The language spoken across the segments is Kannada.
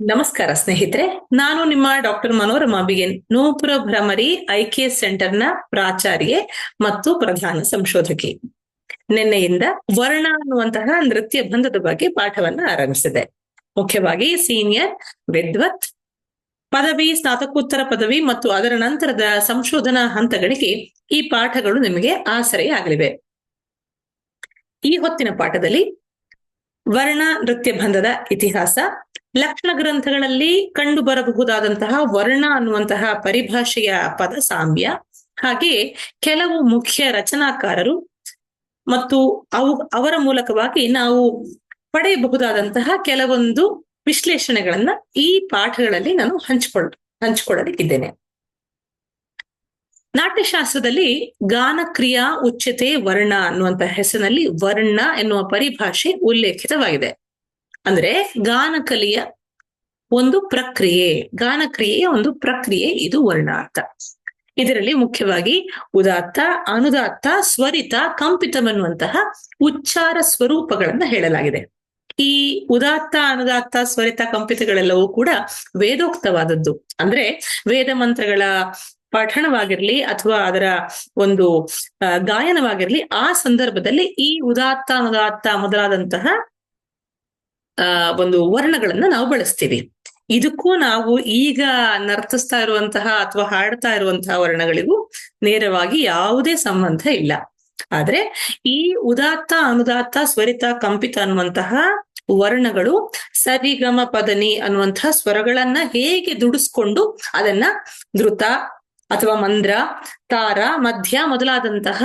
ನಮಸ್ಕಾರ ಸ್ನೇಹಿತರೆ, ನಾನು ನಿಮ್ಮ ಡಾಕ್ಟರ್ ಮನೋರಮಾ ಬಿಗೇನ್, ನೂಪುರ ಭ್ರಮರಿ ಐಕೆ ಸೆಂಟರ್ನ ಪ್ರಾಚಾರ್ಯೆ ಮತ್ತು ಪ್ರಧಾನ ಸಂಶೋಧಕಿ. ನಿನ್ನೆಯಿಂದ ವರ್ಣ ಅನ್ನುವಂತಹ ನೃತ್ಯ ಬಂಧದ ಬಗ್ಗೆ ಪಾಠವನ್ನ ಆರಂಭಿಸಿದೆ. ಮುಖ್ಯವಾಗಿ ಸೀನಿಯರ್, ವಿದ್ವತ್, ಪದವಿ, ಸ್ನಾತಕೋತ್ತರ ಪದವಿ ಮತ್ತು ಅದರ ನಂತರದ ಸಂಶೋಧನಾ ಹಂತಗಳಿಗೆ ಈ ಪಾಠಗಳು ನಿಮಗೆ ಆಸರೆಯಾಗಲಿವೆ. ಈ ಹೊತ್ತಿನ ಪಾಠದಲ್ಲಿ ವರ್ಣ ನೃತ್ಯ ಬಂಧದ ಇತಿಹಾಸ ಲಕ್ಷಣ ಗ್ರಂಥಗಳಲ್ಲಿ ಕಂಡು ಬರಬಹುದಾದಂತಹ ವರ್ಣ ಅನ್ನುವಂತಹ ಪರಿಭಾಷೆಯ ಪದ ಸಾಮ್ಯ. ಹಾಗೆ ಕೆಲವು ಮುಖ್ಯ ರಚನಾಕಾರರು ಮತ್ತು ಅವು ಅವರ ಮೂಲಕವಾಗಿ ನಾವು ಪಡೆಯಬಹುದಾದಂತಹ ಕೆಲವೊಂದು ವಿಶ್ಲೇಷಣೆಗಳನ್ನ ಈ ಪಾಠಗಳಲ್ಲಿ ನಾನು ಹಂಚಿಕೊಳ್ಳ ಹಂಚಿಕೊಳ್ಳಲಿಕ್ಕಿದ್ದೇನೆ ನಾಟ್ಯಶಾಸ್ತ್ರದಲ್ಲಿ ಗಾನ ಕ್ರಿಯಾ ಉಚ್ಚತೆ ವರ್ಣ ಅನ್ನುವಂತಹ ಹೆಸರಿನಲ್ಲಿ ವರ್ಣ ಎನ್ನುವ ಪರಿಭಾಷೆ ಉಲ್ಲೇಖಿತವಾಗಿದೆ. ಅಂದ್ರೆ ಗಾನಕಲೆಯ ಒಂದು ಪ್ರಕ್ರಿಯೆ ಗಾನಕ್ರಿಯೆಯ ಒಂದು ಪ್ರಕ್ರಿಯೆ ಇದು ವರ್ಣಾರ್ಥ. ಇದರಲ್ಲಿ ಮುಖ್ಯವಾಗಿ ಉದಾತ್ತ, ಅನುದಾತ್ತ, ಸ್ವರಿತ ಕಂಪಿತವೆನ್ನುವಂತಹ ಉಚ್ಚಾರ ಸ್ವರೂಪಗಳನ್ನ ಹೇಳಲಾಗಿದೆ. ಈ ಉದಾತ್ತ, ಅನುದಾತ್ತ, ಸ್ವರಿತ, ಕಂಪಿತಗಳೆಲ್ಲವೂ ಕೂಡ ವೇದೋಕ್ತವಾದದ್ದು. ಅಂದ್ರೆ ವೇದ ಮಂತ್ರಗಳ ಪಠಣವಾಗಿರ್ಲಿ ಅಥವಾ ಅದರ ಒಂದು ಗಾಯನವಾಗಿರ್ಲಿ ಆ ಸಂದರ್ಭದಲ್ಲಿ ಈ ಉದಾತ್ತ, ಅನುದಾತ್ತ ಮೊದಲಾದಂತಹ ಒಂದು ವರ್ಣಗಳನ್ನ ನಾವು ಬಳಸ್ತೀವಿ. ಇದಕ್ಕೂ ನಾವು ಈಗ ನರ್ತಿಸ್ತಾ ಇರುವಂತಹ ಅಥವಾ ಹಾಡ್ತಾ ಇರುವಂತಹ ವರ್ಣಗಳಿಗೂ ನೇರವಾಗಿ ಯಾವುದೇ ಸಂಬಂಧ ಇಲ್ಲ. ಆದ್ರೆ ಈ ಉದಾತ್ತ, ಅನುದಾತ್ತ ಸ್ವರಿತ ಕಂಪಿತ ಅನ್ನುವಂತಹ ವರ್ಣಗಳು ಸರಿಗಮ ಪದನಿ ಅನ್ನುವಂತಹ ಸ್ವರಗಳನ್ನ ಹೇಗೆ ದುಡಿಸ್ಕೊಂಡು ಅದನ್ನ ಧೃತ ಅಥವಾ ಮಂದ್ರ, ತಾರ, ಮಧ್ಯ ಮೊದಲಾದಂತಹ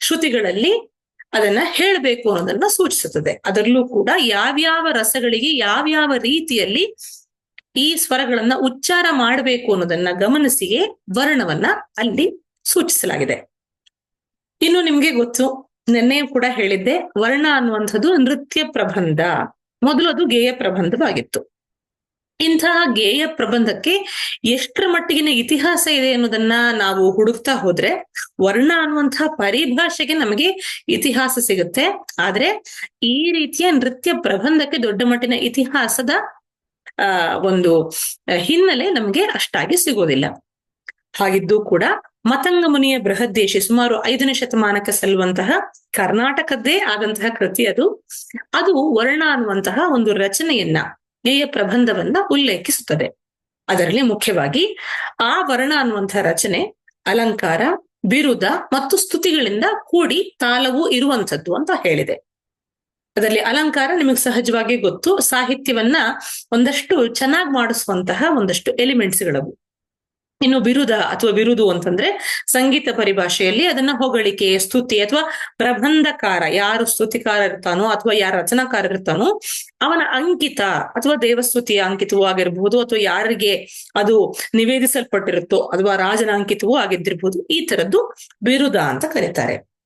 ಶ್ರುತಿಗಳಲ್ಲಿ ಅದನ್ನ ಹೇಳಬೇಕು ಅನ್ನೋದನ್ನ ಸೂಚಿಸುತ್ತದೆ. ಅದರಲ್ಲೂ ಕೂಡ ಯಾವ್ಯಾವ ರಸಗಳಿಗೆ ಯಾವ್ಯಾವ ರೀತಿಯಲ್ಲಿ ಈ ಸ್ವರಗಳನ್ನ ಉಚ್ಚಾರ ಮಾಡಬೇಕು ಅನ್ನೋದನ್ನ ಗಮನಿಸಿಯೇ ವರ್ಣವನ್ನ ಅಲ್ಲಿ ಸೂಚಿಸಲಾಗಿದೆ. ಇನ್ನು ನಿಮ್ಗೆ ಗೊತ್ತು, ನಿನ್ನೆ ಕೂಡ ಹೇಳಿದ್ದೆ, ವರ್ಣ ಅನ್ನುವಂಥದ್ದು ನೃತ್ಯ ಪ್ರಬಂಧ. ಮೊದಲು ಅದು ಗೇಯ ಪ್ರಬಂಧವಾಗಿತ್ತು. ಇಂತಹ ಗೇಯ ಪ್ರಬಂಧಕ್ಕೆ ಎಷ್ಟರ ಮಟ್ಟಿಗಿನ ಇತಿಹಾಸ ಇದೆ ಅನ್ನೋದನ್ನ ನಾವು ಹುಡುಕ್ತಾ ಹೋದ್ರೆ ವರ್ಣ ಅನ್ನುವಂತಹ ಪರಿಭಾಷೆಗೆ ನಮಗೆ ಇತಿಹಾಸ ಸಿಗುತ್ತೆ. ಆದ್ರೆ ಈ ರೀತಿಯ ನೃತ್ಯ ಪ್ರಬಂಧಕ್ಕೆ ದೊಡ್ಡ ಮಟ್ಟಿನ ಇತಿಹಾಸದ, ಆ, ಒಂದು ಹಿನ್ನೆಲೆ ನಮಗೆ ಅಷ್ಟಾಗಿ ಸಿಗೋದಿಲ್ಲ. ಹಾಗಿದ್ದು ಕೂಡ ಮತಂಗ ಮುನಿಯ ಬೃಹದ್ದೇಶಿ ಸುಮಾರು ಐದನೇ ಶತಮಾನಕ್ಕೆ ಸಲ್ಲುವಂತಹ ಕರ್ನಾಟಕದ್ದೇ ಆದಂತಹ ಕೃತಿ ಅದು. ಅದು ವರ್ಣ ಅನ್ನುವಂತಹ ಒಂದು ರಚನೆಯನ್ನ ಗೇಯ ಪ್ರಬಂಧವನ್ನ ಉಲ್ಲೇಖಿಸುತ್ತದೆ. ಅದರಲ್ಲಿ ಮುಖ್ಯವಾಗಿ ಆ ವರ್ಣ ಅನ್ನುವಂತಹ ರಚನೆ, ಅಲಂಕಾರ, ಬಿರುದ ಮತ್ತು ಸ್ತುತಿಗಳಿಂದ ಕೂಡಿ ತಾಲವು ಇರುವಂಥದ್ದು ಅಂತ ಹೇಳಿದೆ. ಅದರಲ್ಲಿ ಅಲಂಕಾರ ನಿಮಗೆ ಸಹಜವಾಗಿ ಗೊತ್ತು, ಸಾಹಿತ್ಯವನ್ನ ಒಂದಷ್ಟು ಚೆನ್ನಾಗಿ ಮಾಡಿಸುವಂತಹ ಒಂದಷ್ಟು ಎಲಿಮೆಂಟ್ಸ್ಗಳವು ಇನ್ನು ಬಿರುದ ಅಥವಾ ಬಿರುದು ಅಂತಂದ್ರೆ ಸಂಗೀತ ಪರಿಭಾಷೆಯಲ್ಲಿ ಅದನ್ನ ಹೊಗಳಿಕೆ, ಸ್ತುತಿ ಅಥವಾ ಪ್ರಬಂಧಕಾರ, ಯಾರು ಸ್ತುತಿಕಾರ ಇರ್ತಾನೋ ಅಥವಾ ಯಾರು ರಚನಾಕಾರ ಇರ್ತಾನೋ ಅವನ ಅಂಕಿತ ಅಥವಾ ದೇವಸ್ತುತಿಯ ಅಂಕಿತವೂ ಆಗಿರ್ಬಹುದು ಅಥವಾ ಯಾರಿಗೆ ಅದು ನಿವೇದಿಸಲ್ಪಟ್ಟಿರುತ್ತೋ ಅಥವಾ ರಾಜನ ಅಂಕಿತವೂ ಆಗಿದ್ದಿರ್ಬಹುದು ಈ ತರದ್ದು ಬಿರುದ ಅಂತ ಕರೀತಾರೆ.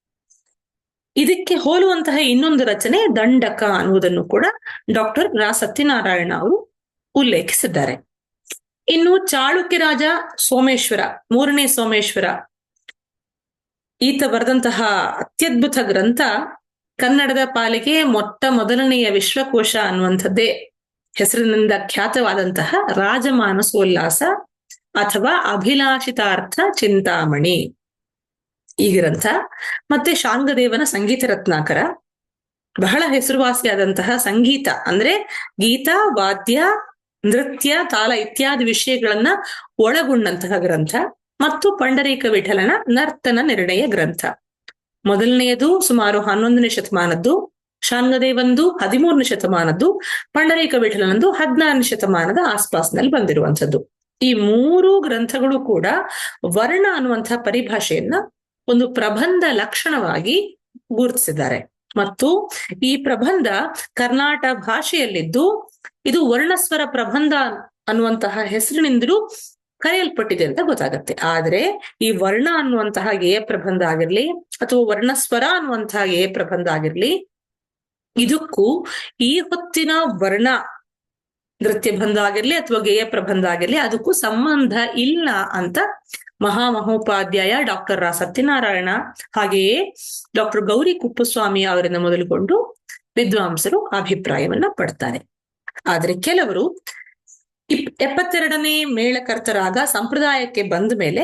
ಇದಕ್ಕೆ ಹೋಲುವಂತಹ ಇನ್ನೊಂದು ರಚನೆ ದಂಡಕ ಅನ್ನುವುದನ್ನು ಕೂಡ ಡಾಕ್ಟರ್ ರಾ ಸತ್ಯನಾರಾಯಣ ಅವರು ಉಲ್ಲೇಖಿಸಿದ್ದಾರೆ. ಇನ್ನು ಚಾಳುಕ್ಯ ರಾಜ ಸೋಮೇಶ್ವರ, ಮೂರನೇ ಸೋಮೇಶ್ವರ. ಈತ ಬರೆದಂತಹ ಅತ್ಯದ್ಭುತ ಗ್ರಂಥ ಕನ್ನಡದ ಪಾಲಿಗೆ ಮೊಟ್ಟ ಮೊದಲನೆಯ ವಿಶ್ವಕೋಶ ಅನ್ನುವಂಥದ್ದೇ. ಹೆಸರಿನಿಂದ ಖ್ಯಾತವಾದಂತಹ ರಾಜಮಾನಸೋಲ್ಲಾಸ ಅಥವಾ ಅಭಿಲಾಷಿತಾರ್ಥ ಚಿಂತಾಮಣಿ. ಈ ಗ್ರಂಥ ಮತ್ತೆ ಶಾಂಗದೇವನ ಸಂಗೀತ ರತ್ನಾಕರ, ಬಹಳ ಹೆಸರುವಾಸಿಯಾದಂತಹ ಸಂಗೀತ ಅಂದ್ರೆ ಗೀತಾ, ವಾದ್ಯ ನೃತ್ಯ, ತಾಲ ಇತ್ಯಾದಿ ವಿಷಯಗಳನ್ನ ಒಳಗೊಂಡಂತಹ ಗ್ರಂಥ ಮತ್ತು ಪಂಡರೀಕ ವಿಠಲನ ನರ್ತನ ನಿರ್ಣಯ ಗ್ರಂಥ. ಮೊದಲನೆಯದು ಸುಮಾರು ಹನ್ನೊಂದನೇ ಶತಮಾನದ್ದು, ಶಾಂಗದೇವಂದು ಹದಿಮೂರನೇ ಶತಮಾನದ್ದು, ಪಂಡರೀಕ ವಿಠಲನಂದು ಹದಿನಾರನೇ ಶತಮಾನದ ಆಸ್ಪಾಸ್ನಲ್ಲಿ ಬಂದಿರುವಂಥದ್ದು. ಈ ಮೂರು ಗ್ರಂಥಗಳು ಕೂಡ ವರ್ಣ ಅನ್ನುವಂತಹ ಪರಿಭಾಷೆಯನ್ನ ಒಂದು ಪ್ರಬಂಧ ಲಕ್ಷಣವಾಗಿ ಗುರುತಿಸಿದ್ದಾರೆ. ಮತ್ತು ಈ ಪ್ರಬಂಧ ಕರ್ನಾಟ ಭಾಷೆಯಲ್ಲಿದ್ದು ಇದು ವರ್ಣಸ್ವರ ಪ್ರಬಂಧ ಅನ್ನುವಂತಹ ಹೆಸರಿನಿಂದಲೂ ಕರೆಯಲ್ಪಟ್ಟಿದೆ ಅಂತ ಗೊತ್ತಾಗತ್ತೆ. ಆದ್ರೆ ಈ ವರ್ಣ ಅನ್ನುವಂತಹ ಗೇಯ ಪ್ರಬಂಧ ಆಗಿರ್ಲಿ ಅಥವಾ ವರ್ಣಸ್ವರ ಅನ್ನುವಂತಹ ಗೇಯ ಪ್ರಬಂಧ ಆಗಿರ್ಲಿ, ಇದಕ್ಕೂ ಈ ಹೊತ್ತಿನ ವರ್ಣ ನೃತ್ಯ ಬಂಧ ಆಗಿರ್ಲಿ ಅಥವಾ ಗೇಯ ಪ್ರಬಂಧ ಆಗಿರ್ಲಿ, ಅದಕ್ಕೂ ಸಂಬಂಧ ಇಲ್ಲ ಅಂತ ಮಹಾಮಹೋಪಾಧ್ಯಾಯ ಡಾಕ್ಟರ್ ರಾ ಸತ್ಯನಾರಾಯಣ, ಹಾಗೆಯೇ ಡಾಕ್ಟರ್ ಗೌರಿ ಕುಪ್ಪಸ್ವಾಮಿ ಅವರಿಂದ ಮೊದಲುಗೊಂಡು ವಿದ್ವಾಂಸರು ಅಭಿಪ್ರಾಯವನ್ನ ಪಡ್ತಾರೆ. ಆದರೆ ಕೆಲವರು ಎಪ್ಪತ್ತೆರಡನೇ ಮೇಳಕರ್ತರಾದ ಸಂಪ್ರದಾಯಕ್ಕೆ ಬಂದ ಮೇಲೆ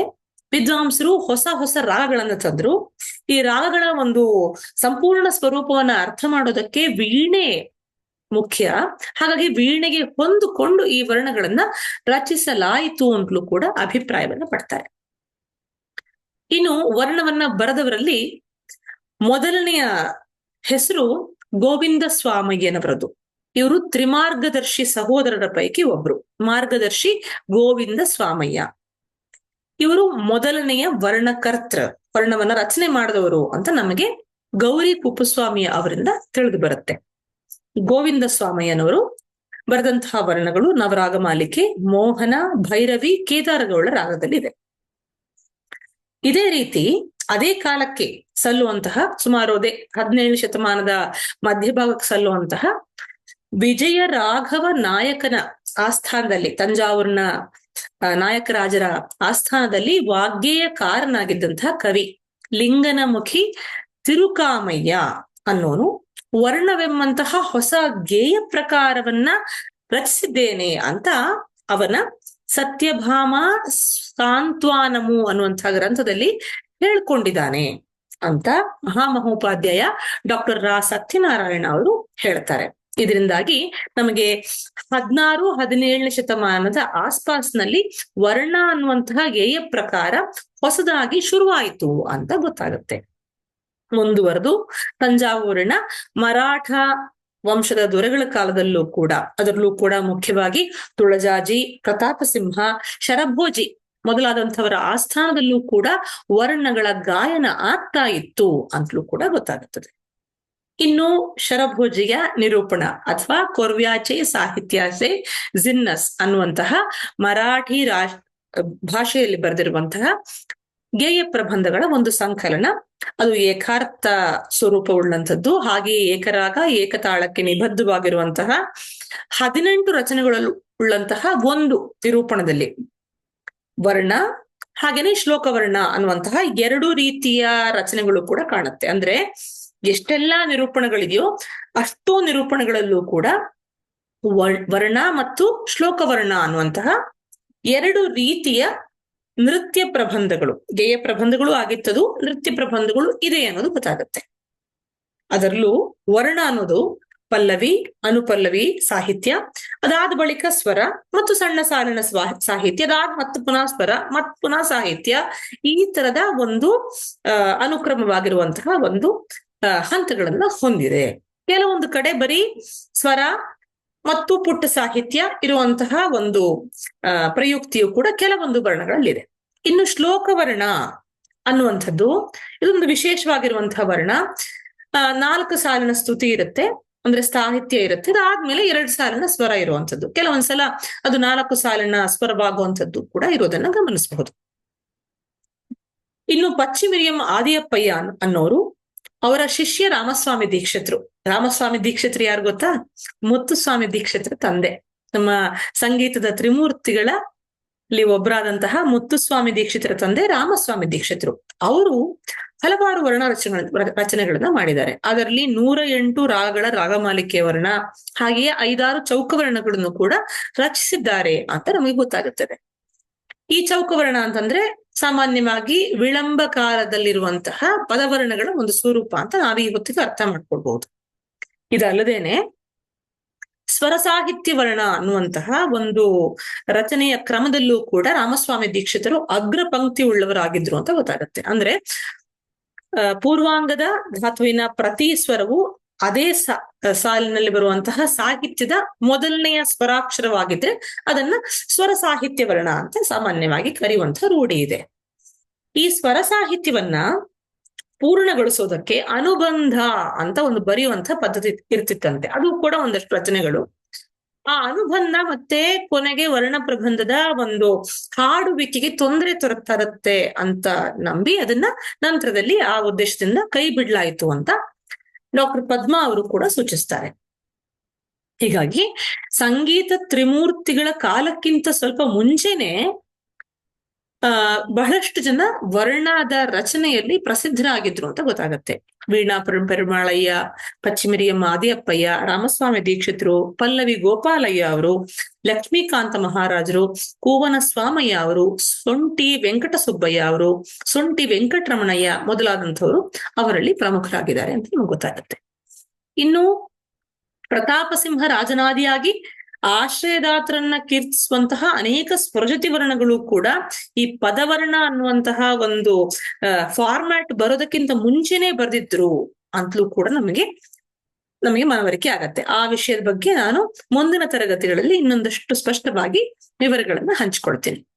ವಿದ್ವಾಂಸರು ಹೊಸ ಹೊಸ ರಾಗಗಳನ್ನ ತಂದ್ರು. ಈ ರಾಗಗಳ ಒಂದು ಸಂಪೂರ್ಣ ಸ್ವರೂಪವನ್ನ ಅರ್ಥ ಮಾಡೋದಕ್ಕೆ ವೀಣೆ ಮುಖ್ಯ. ಹಾಗಾಗಿ ವೀಣೆಗೆ ಹೊಂದಿಕೊಂಡು ಈ ವರ್ಣಗಳನ್ನ ರಚಿಸಲಾಯಿತು ಅಂತಲೂ ಕೂಡ ಅಭಿಪ್ರಾಯವನ್ನ ಪಡ್ತಾರೆ. ಇನ್ನು ವರ್ಣವನ್ನ ಬರೆದವರಲ್ಲಿ ಮೊದಲನೆಯ ಹೆಸರು ಗೋವಿಂದ ಸ್ವಾಮಯ್ಯನವರದು ಇವರು ತ್ರಿಮಾರ್ಗದರ್ಶಿ ಸಹೋದರರ ಪೈಕಿ ಒಬ್ರು. ಮಾರ್ಗದರ್ಶಿ ಗೋವಿಂದ ಸ್ವಾಮಯ್ಯ. ಇವರು ಮೊದಲನೆಯ ವರ್ಣಕರ್ತೃ ವರ್ಣವನ್ನ ರಚನೆ ಮಾಡಿದವರು ಅಂತ ನಮಗೆ ಗೌರಿ ಕುಪ್ಪುಸ್ವಾಮಿ ಅವರಿಂದ ತಿಳಿದು ಬರುತ್ತೆ. ಗೋವಿಂದ ಸ್ವಾಮಯ್ಯನವರು ಬರೆದಂತಹ ವರ್ಣಗಳು ನವರಾಗ ಮಾಲಿಕೆ, ಮೋಹನ, ಭೈರವಿ, ಕೇದಾರಗೌಳ ರಾಗದಲ್ಲಿದೆ. ಇದೇ ರೀತಿ ಅದೇ ಕಾಲಕ್ಕೆ ಸಲ್ಲುವಂತಹ ಸುಮಾರು ಅದೇ ಹದಿನೇಳು ಶತಮಾನದ ಮಧ್ಯಭಾಗಕ್ಕೆ ಸಲ್ಲುವಂತಹ ವಿಜಯ ರಾಘವ ನಾಯಕನ ಆಸ್ಥಾನದಲ್ಲಿ, ತಂಜಾವೂರಿನ ನಾಯಕರಾಜರ ಆಸ್ಥಾನದಲ್ಲಿ ವಾಗ್ಗೇಯಕಾರನಾಗಿದ್ದಂತಹ ಕವಿ ಲಿಂಗನಮುಖಿ ತಿರುಕಾಮಯ್ಯ ಅನ್ನೋನು ವರ್ಣವೆಂಬಂತಹ ಹೊಸ ಗೇಯ ಪ್ರಕಾರವನ್ನ ರಚಿಸಿದ್ದೇನೆ ಅಂತ ಅವನ ಸತ್ಯಭಾಮ ಸಾಂತ್ವಾನಮು ಅನ್ನುವಂತಹ ಗ್ರಂಥದಲ್ಲಿ ಹೇಳ್ಕೊಂಡಿದ್ದಾನೆ ಅಂತ ಮಹಾಮಹೋಪಾಧ್ಯಾಯ ಡಾಕ್ಟರ್ ರಾ ಸತ್ಯನಾರಾಯಣ ಅವರು ಹೇಳ್ತಾರೆ. ಇದರಿಂದಾಗಿ ನಮಗೆ ಹದಿನಾರು, ಹದಿನೇಳನೇ ಶತಮಾನದ ಆಸ್ಪಾಸ್ನಲ್ಲಿ ವರ್ಣ ಅನ್ನುವಂತಹ ಗೇಯ ಪ್ರಕಾರ ಹೊಸದಾಗಿ ಶುರುವಾಯಿತು ಅಂತ ಗೊತ್ತಾಗುತ್ತೆ. ಮುಂದುವರೆದು ತಂಜಾವೂರಿನ ಮರಾಠ ವಂಶದ ದೊರೆಗಳ ಕಾಲದಲ್ಲೂ ಕೂಡ, ಅದರಲ್ಲೂ ಕೂಡ ಮುಖ್ಯವಾಗಿ ತುಳಜಾಜಿ ಪ್ರತಾಪ ಸಿಂಹ ಶರಭೋಜಿ ಮೊದಲಾದಂಥವರ ಆಸ್ಥಾನದಲ್ಲೂ ಕೂಡ ವರ್ಣಗಳ ಗಾಯನ ಆಗ್ತಾ ಇತ್ತು ಅಂತಲೂ ಕೂಡ ಗೊತ್ತಾಗುತ್ತದೆ. ಇನ್ನು ಶರಭೋಜಿಯ ನಿರೂಪಣ ಅಥವಾ ಕೊರ್ವ್ಯಾಚೆ ಸಾಹಿತ್ಯಾಸೆ ಜಿನ್ನಸ್ ಅನ್ನುವಂತಹ ಮರಾಠಿ ರಾ ಭಾಷೆಯಲ್ಲಿ ಬರೆದಿರುವಂತಹ ಗೇಯ ಪ್ರಬಂಧಗಳ ಒಂದು ಸಂಕಲನ. ಅದು ಏಕಾರ್ಥ ಸ್ವರೂಪವುಳ್ಳಂಥದ್ದು. ಹಾಗೆಯೇ ಏಕರಾಗ, ಏಕತಾಳಕ್ಕೆ ನಿಬದ್ಧವಾಗಿರುವಂತಹ ಹದಿನೆಂಟು ರಚನೆಗಳಲ್ಲೂ ಉಳ್ಳಂತಹ ಒಂದು ನಿರೂಪಣದಲ್ಲಿ ವರ್ಣ ಹಾಗೇನೆ ಶ್ಲೋಕವರ್ಣ ಅನ್ನುವಂತಹ ಎರಡು ರೀತಿಯ ರಚನೆಗಳು ಕೂಡ ಕಾಣುತ್ತೆ. ಅಂದ್ರೆ ಎಷ್ಟೆಲ್ಲಾ ನಿರೂಪಣೆಗಳಿದೆಯೋ ಅಷ್ಟು ನಿರೂಪಣೆಗಳಲ್ಲೂ ಕೂಡ ವರ್ಣ ಮತ್ತು ಶ್ಲೋಕವರ್ಣ ಅನ್ನುವಂತಹ ಎರಡು ರೀತಿಯ ನೃತ್ಯ ಪ್ರಬಂಧಗಳು. ಗೇಯ ಪ್ರಬಂಧಗಳು ಆಗಿತ್ತದು, ನೃತ್ಯ ಪ್ರಬಂಧಗಳು ಇದೆ ಅನ್ನೋದು ಗೊತ್ತಾಗುತ್ತೆ. ಅದರಲ್ಲೂ ವರ್ಣ ಅನ್ನೋದು ಪಲ್ಲವಿ, ಅನುಪಲ್ಲವಿ ಸಾಹಿತ್ಯ, ಅದಾದ ಬಳಿಕ ಸ್ವರ ಮತ್ತು ಸಣ್ಣ ಸಾಲಿನ ಸಾಹಿತ್ಯ, ಅದಾದ ಮತ್ತು ಪುನಃ ಸ್ವರ ಮತ್ ಪುನಃ ಸಾಹಿತ್ಯ ಈ ತರದ ಒಂದು ಅನುಕ್ರಮವಾಗಿರುವಂತಹ ಒಂದು ಹಂತಗಳನ್ನ ಹೊಂದಿದೆ. ಕೆಲವೊಂದು ಕಡೆ ಬರೀ ಸ್ವರ ಮತ್ತು ಪುಟ್ಟ ಸಾಹಿತ್ಯ ಇರುವಂತಹ ಒಂದು ಪ್ರಯುಕ್ತಿಯು ಕೂಡ ಕೆಲವೊಂದು ವರ್ಣಗಳಲ್ಲಿದೆ. ಇನ್ನು ಶ್ಲೋಕ ವರ್ಣ ಅನ್ನುವಂಥದ್ದು ಇದೊಂದು ವಿಶೇಷವಾಗಿರುವಂತಹ ವರ್ಣ. ನಾಲ್ಕು ಸಾಲಿನ ಸ್ತುತಿ ಇರುತ್ತೆ. ಅಂದ್ರೆ ಸಾಹಿತ್ಯ ಇರುತ್ತೆ. ಅದಾದ್ಮೇಲೆ ಎರಡು ಸಾಲಿನ ಸ್ವರ ಇರುವಂತದ್ದು ಕೆಲವೊಂದ್ಸಲ ಅದು ನಾಲ್ಕು ಸಾಲಿನ ಸ್ವರವಾಗುವಂಥದ್ದು ಕೂಡ ಇರೋದನ್ನ ಗಮನಿಸಬಹುದು. ಇನ್ನು ಪಶ್ಚಿಮಿರಿಯಂ ಆದಿಯಪ್ಪಯ್ಯ ಅನ್ನೋರು ಅವರ ಶಿಷ್ಯ ರಾಮಸ್ವಾಮಿ ದೀಕ್ಷಿತರು. ರಾಮಸ್ವಾಮಿ ದೀಕ್ಷಿತರು ಯಾರು ಗೊತ್ತಾ? ಮುತ್ತುಸ್ವಾಮಿ ದೀಕ್ಷಿತರ ತಂದೆ. ನಮ್ಮ ಸಂಗೀತದ ತ್ರಿಮೂರ್ತಿಗಳ ಅಲ್ಲಿ ಒಬ್ಬರಾದಂತಹ ಮುತ್ತುಸ್ವಾಮಿ ದೀಕ್ಷಿತರ ತಂದೆ ರಾಮಸ್ವಾಮಿ ದೀಕ್ಷಿತರು. ಅವರು ಹಲವಾರು ವರ್ಣ ರಚನೆ ರಚನೆಗಳನ್ನ ಮಾಡಿದ್ದಾರೆ. ಅದರಲ್ಲಿ ನೂರ ಎಂಟು ರಾಗಗಳ ರಾಗಮಾಲಿಕೆ ವರ್ಣ ಹಾಗೆಯೇ ಐದಾರು ಚೌಕ ವರ್ಣಗಳನ್ನು ಕೂಡ ರಚಿಸಿದ್ದಾರೆ ಅಂತ ನಮಗೆ ಗೊತ್ತಾಗುತ್ತದೆ. ಈ ಚೌಕವರ್ಣ ಅಂತಂದ್ರೆ ಸಾಮಾನ್ಯವಾಗಿ ವಿಳಂಬ ಕಾಲದಲ್ಲಿರುವಂತಹ ಪದವರ್ಣಗಳ ಒಂದು ಸ್ವರೂಪ ಅಂತ ನಾವು ಈ ಹೊತ್ತಿಗೆ ಅರ್ಥ ಮಾಡ್ಕೊಳ್ಬಹುದು. ಇದಲ್ಲದೇನೆ ಸ್ವರ ಸಾಹಿತ್ಯ ವರ್ಣ ಅನ್ನುವಂತಹ ಒಂದು ರಚನೆಯ ಕ್ರಮದಲ್ಲೂ ಕೂಡ ರಾಮಸ್ವಾಮಿ ದೀಕ್ಷಿತರು ಅಗ್ರ ಪಂಕ್ತಿ ಉಳ್ಳವರಾಗಿದ್ರು ಅಂತ ಗೊತ್ತಾಗುತ್ತೆ. ಅಂದ್ರೆ ಪೂರ್ವಾಂಗದ ಧಾತುವಿನ ಪ್ರತಿ ಸ್ವರವು ಅದೇ ಸಾಲಿನಲ್ಲಿ ಬರುವಂತಹ ಸಾಹಿತ್ಯದ ಮೊದಲನೆಯ ಸ್ವರಾಕ್ಷರವಾಗಿದ್ರೆ ಅದನ್ನ ಸ್ವರ ಸಾಹಿತ್ಯ ವರ್ಣ ಅಂತ ಸಾಮಾನ್ಯವಾಗಿ ಕರೆಯುವಂತಹ ರೂಢಿ ಇದೆ. ಈ ಸ್ವರ ಸಾಹಿತ್ಯವನ್ನ ಪೂರ್ಣಗೊಳಿಸೋದಕ್ಕೆ ಅನುಬಂಧ ಅಂತ ಒಂದು ಬರೆಯುವಂತಹ ಪದ್ಧತಿ ಇರ್ತಿತ್ತಂತೆ. ಅದು ಕೂಡ ಒಂದಷ್ಟು ರಚನೆಗಳು. ಆ ಅನುಬಂಧ ಮತ್ತೆ ಕೊನೆಗೆ ವರ್ಣ ಪ್ರಬಂಧದ ಒಂದು ಹಾಡುವಿಕೆಗೆ ತೊಂದರೆ ತರುತ್ತೆ ಅಂತ ನಂಬಿ ಅದನ್ನ ನಂತರದಲ್ಲಿ ಆ ಉದ್ದೇಶದಿಂದ ಕೈ ಬಿಡ್ಲಾಯಿತು ಅಂತ ಡಾಕ್ಟರ್ ಪದ್ಮಾ ಅವರು ಕೂಡ ಸೂಚಿಸ್ತಾರೆ. ಹೀಗಾಗಿ ಸಂಗೀತ ತ್ರಿಮೂರ್ತಿಗಳ ಕಾಲಕ್ಕಿಂತ ಸ್ವಲ್ಪ ಮುಂಚೆನೆ ಆ, ಬಹಳಷ್ಟು ಜನ ವರ್ಣದ ರಚನೆಯಲ್ಲಿ ಪ್ರಸಿದ್ಧರಾಗಿದ್ರು ಅಂತ ಗೊತ್ತಾಗತ್ತೆ. ವೀಣಾ ಪೆರು- ಪೆರುಮಾಳಯ್ಯ ಪಶ್ಚಿಮಿರಿಯ ಮಾದಿಯಪ್ಪಯ್ಯ ರಾಮಸ್ವಾಮಿ ದೀಕ್ಷಿತರು, ಪಲ್ಲವಿ ಗೋಪಾಲಯ್ಯ ಅವರು, ಲಕ್ಷ್ಮೀಕಾಂತ ಮಹಾರಾಜರು ಕೂವನ ಸ್ವಾಮಯ್ಯ ಅವರು, ಸೊಂಟಿ ವೆಂಕಟ ಸುಬ್ಬಯ್ಯ ಅವರು, ಸೊಂಟಿ ವೆಂಕಟರಮಣಯ್ಯ ಮೊದಲಾದಂಥವರು ಅವರಲ್ಲಿ ಪ್ರಮುಖರಾಗಿದ್ದಾರೆ ಅಂತ ನಮ್ಗೆ ಗೊತ್ತಾಗುತ್ತೆ. ಇನ್ನು ಪ್ರತಾಪ ಸಿಂಹ ರಾಜನಾದಿಯಾಗಿ ಆಶ್ರಯದಾತರನ್ನ ಕೀರ್ತಿಸುವಂತಹ ಅನೇಕ ಸ್ವರಜತಿ ವರ್ಣಗಳು ಕೂಡ ಈ ಪದವರ್ಣ ಅನ್ನುವಂತಹ ಒಂದು ಫಾರ್ಮ್ಯಾಟ್ ಬರೋದಕ್ಕಿಂತ ಮುಂಚೆನೆ ಬರೆದಿದ್ರು ಅಂತಲೂ ಕೂಡ ನಮಗೆ ನಮಗೆ ಮನವರಿಕೆ ಆಗತ್ತೆ. ಆ ವಿಷಯದ ಬಗ್ಗೆ ನಾನು ಮುಂದಿನ ತರಗತಿಗಳಲ್ಲಿ ಇನ್ನೊಂದಷ್ಟು ಸ್ಪಷ್ಟವಾಗಿ ವಿವರಗಳನ್ನ ಹಂಚ್ಕೊಳ್ತೀನಿ.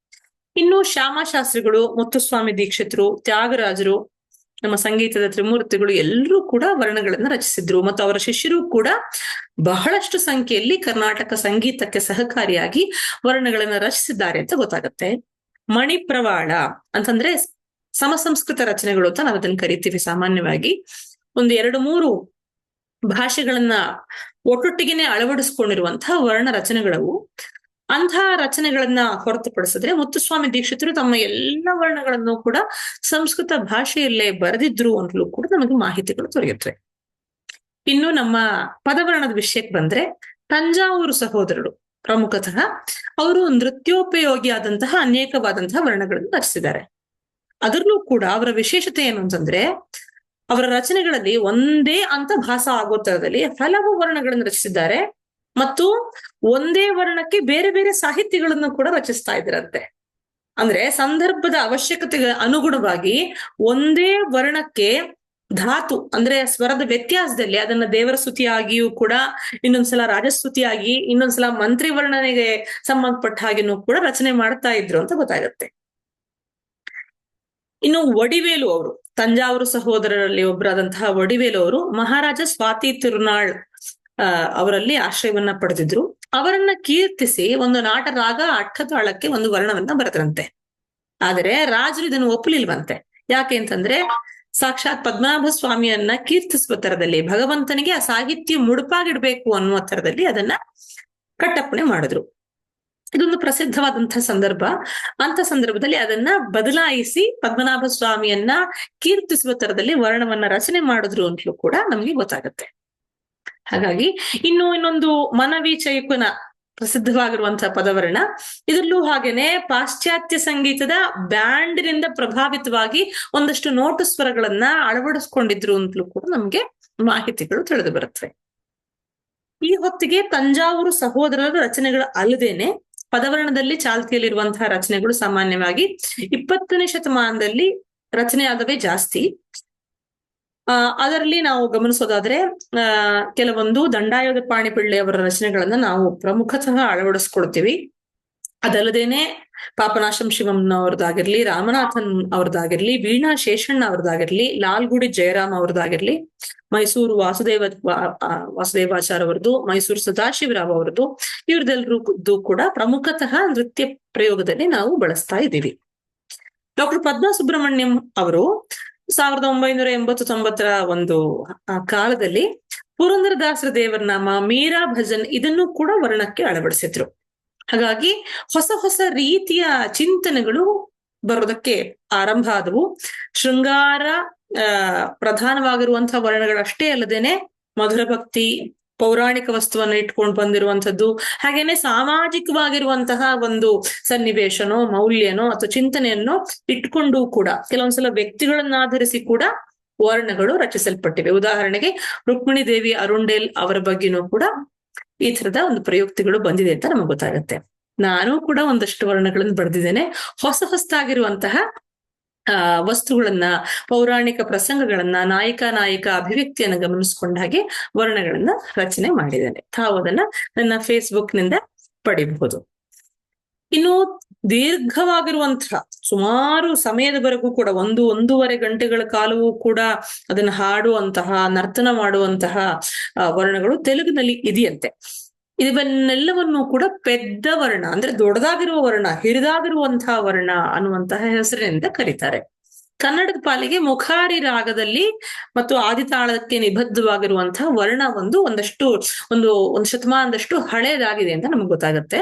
ಇನ್ನು ಶ್ಯಾಮಶಾಸ್ತ್ರಿಗಳು, ಮುತ್ತುಸ್ವಾಮಿ ದೀಕ್ಷಿತರು, ತ್ಯಾಗರಾಜರು ನಮ್ಮ ಸಂಗೀತದ ತ್ರಿಮೂರ್ತಿಗಳು ಎಲ್ಲರೂ ಕೂಡ ವರ್ಣಗಳನ್ನ ರಚಿಸಿದ್ರು. ಮತ್ತು ಅವರ ಶಿಷ್ಯರು ಕೂಡ ಬಹಳಷ್ಟು ಸಂಖ್ಯೆಯಲ್ಲಿ ಕರ್ನಾಟಕ ಸಂಗೀತಕ್ಕೆ ಸಹಕಾರಿಯಾಗಿ ವರ್ಣಗಳನ್ನ ರಚಿಸಿದ್ದಾರೆ ಅಂತ ಗೊತ್ತಾಗುತ್ತೆ. ಮಣಿಪ್ರವಾಳ ಅಂತಂದ್ರೆ ಸಮಸಂಸ್ಕೃತ ರಚನೆಗಳು ಅಂತ ನಾವು ಅದನ್ನ ಕರಿತೀವಿ ಸಾಮಾನ್ಯವಾಗಿ. ಒಂದು ಎರಡು ಮೂರು ಭಾಷೆಗಳನ್ನ ಒಟ್ಟೊಟ್ಟಿಗೆನೆ ಅಳವಡಿಸ್ಕೊಂಡಿರುವಂತಹ ವರ್ಣ ರಚನೆಗಳವು. ಅಂತಹ ರಚನೆಗಳನ್ನ ಹೊರತುಪಡಿಸಿದ್ರೆ ಮುತ್ತುಸ್ವಾಮಿ ದೀಕ್ಷಿತರು ತಮ್ಮ ಎಲ್ಲ ವರ್ಣಗಳನ್ನು ಕೂಡ ಸಂಸ್ಕೃತ ಭಾಷೆಯಲ್ಲೇ ಬರೆದಿದ್ರು ಅಂತಲೂ ಕೂಡ ನಮಗೆ ಮಾಹಿತಿಗಳು ದೊರೆಯುತ್ತವೆ. ಇನ್ನು ನಮ್ಮ ಪದವರ್ಣದ ವಿಷಯಕ್ಕೆ ಬಂದ್ರೆ ತಂಜಾವೂರು ಸಹೋದರರು ಪ್ರಮುಖತಃ ಅವರು ನೃತ್ಯೋಪಯೋಗಿ ಆದಂತಹ ಅನೇಕವಾದಂತಹ ವರ್ಣಗಳನ್ನು ರಚಿಸಿದ್ದಾರೆ. ಅದರಲ್ಲೂ ಕೂಡ ಅವರ ವಿಶೇಷತೆ ಏನು ಅಂತಂದ್ರೆ ಅವರ ರಚನೆಗಳಲ್ಲಿ ಒಂದೇ ಅಂತ ಭಾಸ ಆಗೋ ತರದಲ್ಲಿ ಹಲವು ವರ್ಣಗಳನ್ನು ರಚಿಸಿದ್ದಾರೆ. ಮತ್ತು ಒಂದೇ ವರ್ಣಕ್ಕೆ ಬೇರೆ ಬೇರೆ ಸಾಹಿತ್ಯಗಳನ್ನು ಕೂಡ ರಚಿಸ್ತಾ ಇದ್ರಂತೆ. ಅಂದ್ರೆ ಸಂದರ್ಭದ ಅವಶ್ಯಕತೆಗೆ ಅನುಗುಣವಾಗಿ ಒಂದೇ ವರ್ಣಕ್ಕೆ ಧಾತು, ಅಂದ್ರೆ ಸ್ವರದ ವ್ಯತ್ಯಾಸದಲ್ಲಿ ಅದನ್ನ ದೇವರ ಸ್ತುತಿಯಾಗಿಯೂ ಕೂಡ ಇನ್ನೊಂದ್ಸಲ ರಾಜಸ್ತುತಿಯಾಗಿ, ಇನ್ನೊಂದ್ಸಲ ಮಂತ್ರಿ ವರ್ಣನೆಗೆ ಸಂಬಂಧಪಟ್ಟ ಹಾಗೆನೂ ಕೂಡ ರಚನೆ ಮಾಡ್ತಾ ಇದ್ರು ಅಂತ ಗೊತ್ತಾಗುತ್ತೆ. ಇನ್ನು ವಡಿವೇಲು ಅವರು, ತಂಜಾವೂರು ಸಹೋದರರಲ್ಲಿ ಒಬ್ಬರಾದಂತಹ ವಡಿವೇಲು ಅವರು ಮಹಾರಾಜ ಸ್ವಾತಿ ತಿರುನಾಳ್ ಅವರಲ್ಲಿ ಆಶ್ರಯವನ್ನ ಪಡೆದಿದ್ರು. ಅವರನ್ನ ಕೀರ್ತಿಸಿ ಒಂದು ನಾಟ ರಾಗ ಅಟ್ಟತಾಳಕ್ಕೆ ಒಂದು ವರ್ಣವನ್ನ ಬರೆದ್ರಂತೆ. ಆದರೆ ರಾಜರು ಇದನ್ನು ಒಪ್ಪಲಿಲ್ವಂತೆ. ಯಾಕೆ ಅಂತಂದ್ರೆ ಸಾಕ್ಷಾತ್ ಪದ್ಮನಾಭ ಸ್ವಾಮಿಯನ್ನ ಕೀರ್ತಿಸುವ ತರದಲ್ಲಿ ಭಗವಂತನಿಗೆ ಆ ಸಾಹಿತ್ಯ ಮುಡುಪಾಗಿಡ್ಬೇಕು ಅನ್ನುವ ತರದಲ್ಲಿ ಅದನ್ನ ಕಟ್ಟಪ್ಪಣೆ ಮಾಡಿದ್ರು. ಇದೊಂದು ಪ್ರಸಿದ್ಧವಾದಂತಹ ಸಂದರ್ಭ. ಅಂತ ಸಂದರ್ಭದಲ್ಲಿ ಅದನ್ನ ಬದಲಾಯಿಸಿ ಪದ್ಮನಾಭ ಸ್ವಾಮಿಯನ್ನ ಕೀರ್ತಿಸುವ ತರದಲ್ಲಿ ವರ್ಣವನ್ನ ರಚನೆ ಮಾಡಿದ್ರು ಅಂತಲೂ ಕೂಡ ನಮ್ಗೆ ಗೊತ್ತಾಗತ್ತೆ. ಹಾಗಾಗಿ ಇನ್ನು ಇನ್ನೊಂದು ಮನವಿ ಚೈಕುನ ಪ್ರಸಿದ್ಧವಾಗಿರುವಂತಹ ಪದವರ್ಣ. ಇದರಲ್ಲೂ ಹಾಗೇನೆ ಪಾಶ್ಚಾತ್ಯ ಸಂಗೀತದ ಬ್ಯಾಂಡ್ನಿಂದ ಪ್ರಭಾವಿತವಾಗಿ ಒಂದಷ್ಟು ನೋಟು ಸ್ವರಗಳನ್ನ ಅಳವಡಿಸ್ಕೊಂಡಿದ್ರು ಅಂತಲೂ ಕೂಡ ನಮ್ಗೆ ಮಾಹಿತಿಗಳು ತಿಳಿದು ಬರುತ್ತವೆ. ಈ ಹೊತ್ತಿಗೆ ತಂಜಾವೂರು ಸಹೋದರರ ರಚನೆಗಳು ಅಲ್ಲದೇನೆ ಪದವರ್ಣದಲ್ಲಿ ಚಾಲ್ತಿಯಲ್ಲಿರುವಂತಹ ರಚನೆಗಳು ಸಾಮಾನ್ಯವಾಗಿ ಇಪ್ಪತ್ತನೇ ಶತಮಾನದಲ್ಲಿ ರಚನೆಯಾದವೇ ಜಾಸ್ತಿ. ಅದರಲ್ಲಿ ನಾವು ಗಮನಿಸೋದಾದ್ರೆ ಕೆಲವೊಂದು ದಂಡಾಯೋಗ ಪಾಣಿಪಿಳ್ಳಿ ಅವರ ರಚನೆಗಳನ್ನ ನಾವು ಪ್ರಮುಖತಃ ಅಳವಡಿಸ್ಕೊಡ್ತೀವಿ. ಅದಲ್ಲದೇನೆ ಪಾಪನಾಶಂ ಶಿವಮ್ನವ್ರದ್ದಾಗಿರ್ಲಿ ರಾಮನಾಥನ್ ಅವ್ರದ್ದಾಗಿರ್ಲಿ, ವೀಣಾ ಶೇಷಣ್ಣ ಅವ್ರದ್ದಾಗಿರ್ಲಿ, ಲಾಲ್ಗುಡಿ ಜಯರಾಮ್ ಅವ್ರದ್ದಾಗಿರ್ಲಿ, ಮೈಸೂರು ವಾಸುದೇವ ವಾಸುದೇವಾಚಾರ್ ಅವರದು ಮೈಸೂರು ಸದಾಶಿವರಾವ್ ಅವರದು ಇವ್ರದೆಲ್ಲರೂ ಕೂಡ ಪ್ರಮುಖತಃ ನೃತ್ಯ ಪ್ರಯೋಗದಲ್ಲಿ ನಾವು ಬಳಸ್ತಾ ಇದ್ದೀವಿ. ಡಾಕ್ಟರ್ ಪದ್ಮಾ ಸುಬ್ರಹ್ಮಣ್ಯಂ ಅವರು ಸಾವಿರದ ಒಂಬೈನೂರ ಎಂಬತ್ತು ತೊಂಬತ್ತರ ಒಂದು ಕಾಲದಲ್ಲಿ ಪುರಂದರದಾಸರ ದೇವರನಾಮ ಮೀರಾ ಭಜನ್ ಇದನ್ನು ಕೂಡ ವರ್ಣಕ್ಕೆ ಅಳವಡಿಸಿದ್ರು. ಹಾಗಾಗಿ ಹೊಸ ಹೊಸ ರೀತಿಯ ಚಿಂತನೆಗಳು ಬರೋದಕ್ಕೆ ಆರಂಭ ಆದವು. ಶೃಂಗಾರ ಪ್ರಧಾನವಾಗಿರುವಂತಹ ವರ್ಣಗಳಷ್ಟೇ ಅಲ್ಲದೇನೆ ಮಧುರ ಭಕ್ತಿ ಪೌರಾಣಿಕ ವಸ್ತುವನ್ನ ಇಟ್ಕೊಂಡು ಬಂದಿರುವಂತದ್ದು ಹಾಗೇನೆ ಸಾಮಾಜಿಕವಾಗಿರುವಂತಹ ಒಂದು ಸನ್ನಿವೇಶನೋ, ಮೌಲ್ಯನೋ ಅಥವಾ ಚಿಂತನೆಯನ್ನು ಇಟ್ಕೊಂಡು ಕೂಡ, ಕೆಲವೊಂದ್ಸಲ ವ್ಯಕ್ತಿಗಳನ್ನಾಧರಿಸಿ ಕೂಡ ವರ್ಣಗಳು ರಚಿಸಲ್ಪಟ್ಟಿವೆ. ಉದಾಹರಣೆಗೆ ರುಕ್ಮಿಣಿ ದೇವಿ ಅರುಂಡೇಲ್ ಅವರ ಬಗ್ಗೆನೂ ಕೂಡ ಈ ತರದ ಒಂದು ಪ್ರಯುಕ್ತಿಗಳು ಬಂದಿದೆ ಅಂತ ನಮಗೆ ಗೊತ್ತಾಗುತ್ತೆ. ನಾನು ಕೂಡ ಒಂದಷ್ಟು ವರ್ಣಗಳನ್ನು ಬರೆದಿದ್ದೇನೆ. ಹೊಸ ಹೊಸದಾಗಿರುವಂತಹ ವಸ್ತುಗಳನ್ನ, ಪೌರಾಣಿಕ ಪ್ರಸಂಗಗಳನ್ನ, ನಾಯಕ ನಾಯಕ ಅಭಿವ್ಯಕ್ತಿಯನ್ನು ಗಮನಿಸಿಕೊಂಡ ಹಾಗೆ ವರ್ಣಗಳನ್ನ ರಚನೆ ಮಾಡಿದ್ದಾನೆ. ತಾವು ಅದನ್ನ ನನ್ನ ಫೇಸ್ಬುಕ್ನಿಂದ ಪಡಿಬಹುದು. ಇನ್ನು ದೀರ್ಘವಾಗಿರುವಂತಹ, ಸುಮಾರು ಸಮಯದವರೆಗೂ ಕೂಡ, ಒಂದು, ಒಂದೂವರೆ ಗಂಟೆಗಳ ಕಾಲವೂ ಕೂಡ ಅದನ್ನ ಹಾಡುವಂತಹ, ನರ್ತನ ಮಾಡುವಂತಹ ವರ್ಣಗಳು ತೆಲುಗಿನಲ್ಲಿ ಇದೆಯಂತೆ. ಇವನ್ನೆಲ್ಲವನ್ನು ಕೂಡ ಪೆದ್ದ ವರ್ಣ, ಅಂದ್ರೆ ದೊಡ್ಡದಾಗಿರುವ ವರ್ಣ ಹಿರಿದಾಗಿರುವಂತಹ ವರ್ಣ ಅನ್ನುವಂತಹ ಹೆಸರಿನಿಂದ ಕರೀತಾರೆ. ಕನ್ನಡದ ಪಾಲಿಗೆ ಮುಖಾರಿ ರಾಗದಲ್ಲಿ ಮತ್ತು ಆದಿತಾಳಕ್ಕೆ ನಿಬದ್ಧವಾಗಿರುವಂತಹ ವರ್ಣ ಒಂದು ಒಂದಷ್ಟು, ಒಂದು ಒಂದು ಶತಮಾನದಷ್ಟು ಹಳೆಯದಾಗಿದೆ ಅಂತ ನಮ್ಗೆ ಗೊತ್ತಾಗುತ್ತೆ.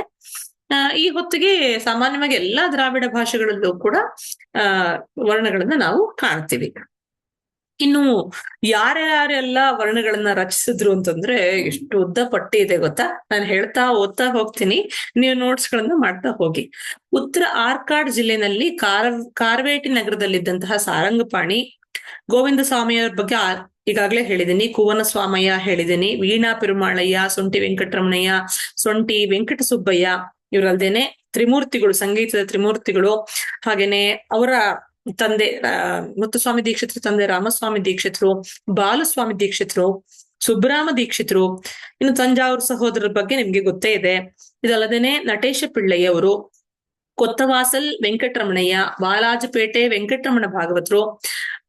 ಈ ಹೊತ್ತಿಗೆ ಸಾಮಾನ್ಯವಾಗಿ ಎಲ್ಲಾ ದ್ರಾವಿಡ ಭಾಷೆಗಳಲ್ಲೂ ಕೂಡ ವರ್ಣಗಳನ್ನ ನಾವು ಕಾಣ್ತೀವಿ. ಇನ್ನು ಯಾರ್ಯಾರೆಲ್ಲ ವರ್ಣಗಳನ್ನ ರಚಿಸಿದ್ರು ಅಂತಂದ್ರೆ ಎಷ್ಟು ಉದ್ದ ಪಟ್ಟಿ ಇದೆ ಗೊತ್ತಾ? ನಾನು ಹೇಳ್ತಾ ಓದ್ತಾ ಹೋಗ್ತೀನಿ. ನೀವು ನೋಟ್ಸ್ ಗಳನ್ನ ಮಾಡ್ತಾ ಹೋಗಿ. ಉತ್ತರ ಆರ್ಕಾಡ್ ಜಿಲ್ಲೆನಲ್ಲಿ ಕಾರ್, ಕಾರ್ವೇಟಿ ನಗರದಲ್ಲಿದ್ದಂತಹ ಸಾರಂಗಪಾಣಿ ಗೋವಿಂದ ಸ್ವಾಮಿಯವರ ಬಗ್ಗೆ ಈಗಾಗಲೇ ಹೇಳಿದ್ದೀನಿ. ಕುವನ ಸ್ವಾಮಯ್ಯ ಹೇಳಿದ್ದೀನಿ. ವೀಣಾ ಪೆರುಮಾಳಯ್ಯ, ಸೊಂಟಿ ವೆಂಕಟರಮಣಯ್ಯ, ಸೊಂಟಿ ವೆಂಕಟ ಸುಬ್ಬಯ್ಯ ಇವರಲ್ದೇನೆ ತ್ರಿಮೂರ್ತಿಗಳು, ಸಂಗೀತದ ತ್ರಿಮೂರ್ತಿಗಳು, ಹಾಗೇನೆ ಅವರ ತಂದೆ ಮುತ್ತುಸ್ವಾಮಿ ದೀಕ್ಷಿತರು ತಂದೆ, ರಾಮಸ್ವಾಮಿ ದೀಕ್ಷಿತರು, ಬಾಲಸ್ವಾಮಿ ದೀಕ್ಷಿತರು, ಸುಬ್ರಾಮ ದೀಕ್ಷಿತರು, ಇನ್ನು ತಂಜಾವೂರು ಸಹೋದರರ ಬಗ್ಗೆ ನಿಮ್ಗೆ ಗೊತ್ತೇ ಇದೆ. ಇದಲ್ಲದೇನೆ ನಟೇಶ ಪಿಳ್ಳೆಯವರು, ಕೊತ್ತವಾಸಲ್ ವೆಂಕಟರಮಣಯ್ಯ, ಬಾಲಾಜಪೇಟೆ ವೆಂಕಟರಮಣ ಭಾಗವತರು,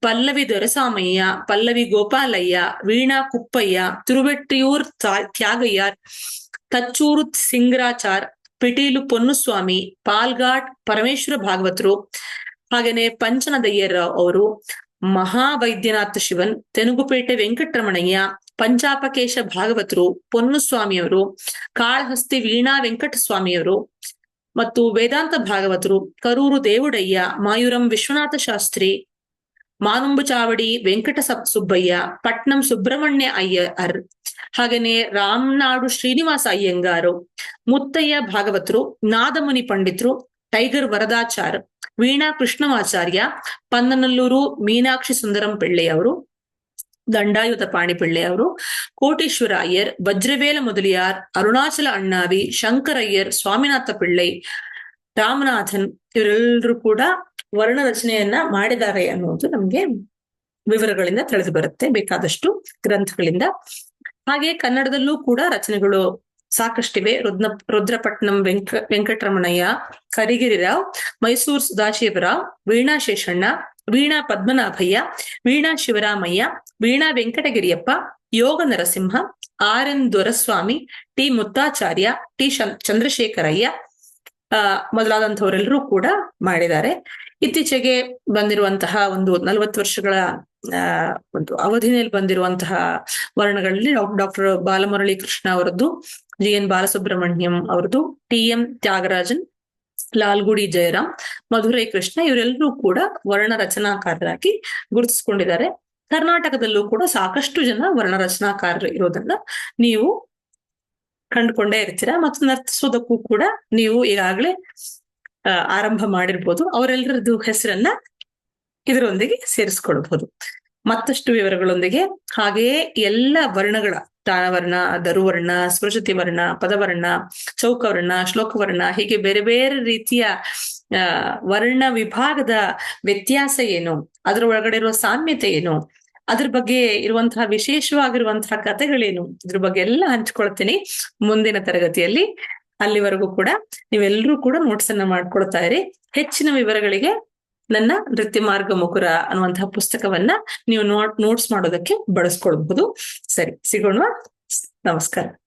ಪಲ್ಲವಿ ದೊರೆಸಾಮಯ್ಯ, ಪಲ್ಲವಿ ಗೋಪಾಲಯ್ಯ, ವೀಣಾ ಕುಪ್ಪಯ್ಯ, ತಿರುವೆಟ್ಟಿಯೂರ್ ತಾ- ತ್ಯಾಗಯ್ಯ ತಚ್ಚೂರು ಸಿಂಗ್ರಾಚಾರ್, ಪಿಟೀಲು ಪೊನ್ನುಸ್ವಾಮಿ ಪಾಲ್ಘಾಟ್ ಪರಮೇಶ್ವರ ಭಾಗವತರು ಹಾಗೇನೆ ಪಂಚನದಯ್ಯರ್ ಅವರು ಮಹಾವೈದ್ಯನಾಥ ಶಿವನ್, ತೆನುಗುಪೇಟೆ ವೆಂಕಟರಮಣಯ್ಯ, ಪಂಚಾಪಕೇಶ ಭಾಗವತರು ಪೊನ್ನುಸ್ವಾಮಿಯವರು, ಕಾಳಹಸ್ತಿ ವೀಣಾ ವೆಂಕಟಸ್ವಾಮಿಯವರು ಮತ್ತು ವೇದಾಂತ ಭಾಗವತರು ಕರೂರು ದೇವುಡಯ್ಯ, ಮಾಯೂರಂ ವಿಶ್ವನಾಥ ಶಾಸ್ತ್ರಿ, ಮಾನುಂಬು ಚಾವಡಿ ವೆಂಕಟ ಸಬ್ ಸುಬ್ಬಯ್ಯ, ಪಟ್ನಂ ಸುಬ್ರಹ್ಮಣ್ಯ ಅಯ್ಯರ್ ಹಾಗೇನೆ ರಾಮನಾಡು ಶ್ರೀನಿವಾಸ ಅಯ್ಯಂಗಾರು, ಮುತ್ತಯ್ಯ ಭಾಗವತರು, ನಾದಮುನಿ ಪಂಡಿತರು, ಟೈಗರ್ ವರದಾಚಾರ್ ವೀಣಾ ಕೃಷ್ಣಮಾಚಾರ್ಯ ಪನ್ನನಲ್ಲೂರು ಮೀನಾಕ್ಷಿ ಸುಂದರಂ ಪಿಳ್ಳೆಯವರು ಅವರು ಪಾಣಿಪಿಳ್ಳೆಯವರು ಕೋಟೇಶ್ವರ ಅಯ್ಯರ್, ವಜ್ರವೇಲ ಮೊದಲಿಯಾರ್, ಅರುಣಾಚಲ ಅಣ್ಣಾವಿ ಶಂಕರಯ್ಯರ್ ಸ್ವಾಮಿನಾಥ ಪಿಳ್ಳೈ, ರಾಮನಾಥನ್ ಇವರೆಲ್ಲರೂ ಕೂಡ ವರ್ಣ ರಚನೆಯನ್ನ ಮಾಡಿದ್ದಾರೆ ಅನ್ನೋದು ನಮ್ಗೆ ವಿವರಗಳಿಂದ ತಿಳಿದು ಬರುತ್ತೆ, ಬೇಕಾದಷ್ಟು ಗ್ರಂಥಗಳಿಂದ. ಹಾಗೆ ಕನ್ನಡದಲ್ಲೂ ಕೂಡ ರಚನೆಗಳು ಸಾಕಷ್ಟಿವೆ. ರುದ್ನ Rudrapatnam Venka, Venkataramanaiah, Karigirirao, Mysore Sadashivarao Veena Seshanna, Veena Padmanabhaiah, Veena Shivaramaiah, Veena Venkatagiriyappa, Yoga Narasimha, R N Doraswamy, T Muthacharya, T Chandrasekharaiah ಆ ಮೊದಲಾದಂತವರೆಲ್ಲರೂ ಕೂಡ ಮಾಡಿದ್ದಾರೆ. ಇತ್ತೀಚೆಗೆ ಬಂದಿರುವಂತಹ ಒಂದು ನಲವತ್ತು ವರ್ಷಗಳ ಒಂದು ಅವಧಿನಲ್ಲಿ ಬಂದಿರುವಂತಹ ವರ್ಣಗಳಲ್ಲಿ ಡಾಕ್ಟರ್ ಬಾಲಮುರಳಿ ಕೃಷ್ಣ ಅವರದ್ದು, ಜಿ. ಎನ್. ಬಾಲಸುಬ್ರಹ್ಮಣ್ಯಂ ಅವರದ್ದು, ಟಿ. ಎಂ. ತ್ಯಾಗರಾಜನ್, ಲಾಲ್ಗುಡಿ ಜಯರಾಮ್, ಮಧುರೈ ಕೃಷ್ಣ ಇವರೆಲ್ಲರೂ ಕೂಡ ವರ್ಣ ರಚನಾಕಾರರಾಗಿ ಗುರುತಿಸಿಕೊಂಡಿದ್ದಾರೆ. ಕರ್ನಾಟಕದಲ್ಲೂ ಕೂಡ ಸಾಕಷ್ಟು ಜನ ವರ್ಣ ರಚನಾಕಾರರು ಇರೋದನ್ನ ನೀವು ಕಂಡುಕೊಂಡೇ ಇರ್ತೀರಾ ಮತ್ತು ನರ್ತಿಸೋದಕ್ಕೂ ಕೂಡ ನೀವು ಈಗಾಗಲೇ ಆರಂಭ ಮಾಡಿರ್ಬೋದು. ಅವರೆಲ್ಲರದ್ದು ಹೆಸರನ್ನ ಇದರೊಂದಿಗೆ ಸೇರಿಸ್ಕೊಳ್ಬಹುದು. ಮತ್ತಷ್ಟು ವಿವರಗಳೊಂದಿಗೆ ಹಾಗೆಯೇ ಎಲ್ಲ ವರ್ಣಗಳ ತಾನವರ್ಣ ದರುವರ್ಣ ಸ್ಪೃಶತಿ ವರ್ಣ ಪದವರ್ಣ, ಚೌಕವರ್ಣ, ಶ್ಲೋಕವರ್ಣ, ಹೀಗೆ ಬೇರೆ ಬೇರೆ ರೀತಿಯ ವರ್ಣ ವಿಭಾಗದ ವ್ಯತ್ಯಾಸ ಏನು, ಅದರ ಒಳಗಡೆ ಇರುವ ಸಾಮ್ಯತೆ ಏನು ಅದ್ರ ಬಗ್ಗೆ ಇರುವಂತಹ ವಿಶೇಷವಾಗಿರುವಂತಹ ಕಥೆಗಳೇನು? ಇದ್ರ ಬಗ್ಗೆ ಎಲ್ಲ ಹಂಚ್ಕೊಳ್ತೀನಿ ಮುಂದಿನ ತರಗತಿಯಲ್ಲಿ. ಅಲ್ಲಿವರೆಗೂ ಕೂಡ ನೀವೆಲ್ಲರೂ ಕೂಡ ನೋಟ್ಸ್ ಅನ್ನ ಮಾಡ್ಕೊಳ್ತಾ ಇರಿ. ಹೆಚ್ಚಿನ ವಿವರಗಳಿಗೆ ನನ್ನ ನೃತ್ಯ ಮಾರ್ಗ ಮುಕುರ ಅನ್ನುವಂತಹ ಪುಸ್ತಕವನ್ನ ನೀವು ನೋಟ್ ನೋಟ್ಸ್ ಮಾಡೋದಕ್ಕೆ ಬಳಸ್ಕೊಳ್ಬಹುದು. ಸರಿ ಸಿಗೋಣ ನಮಸ್ಕಾರ.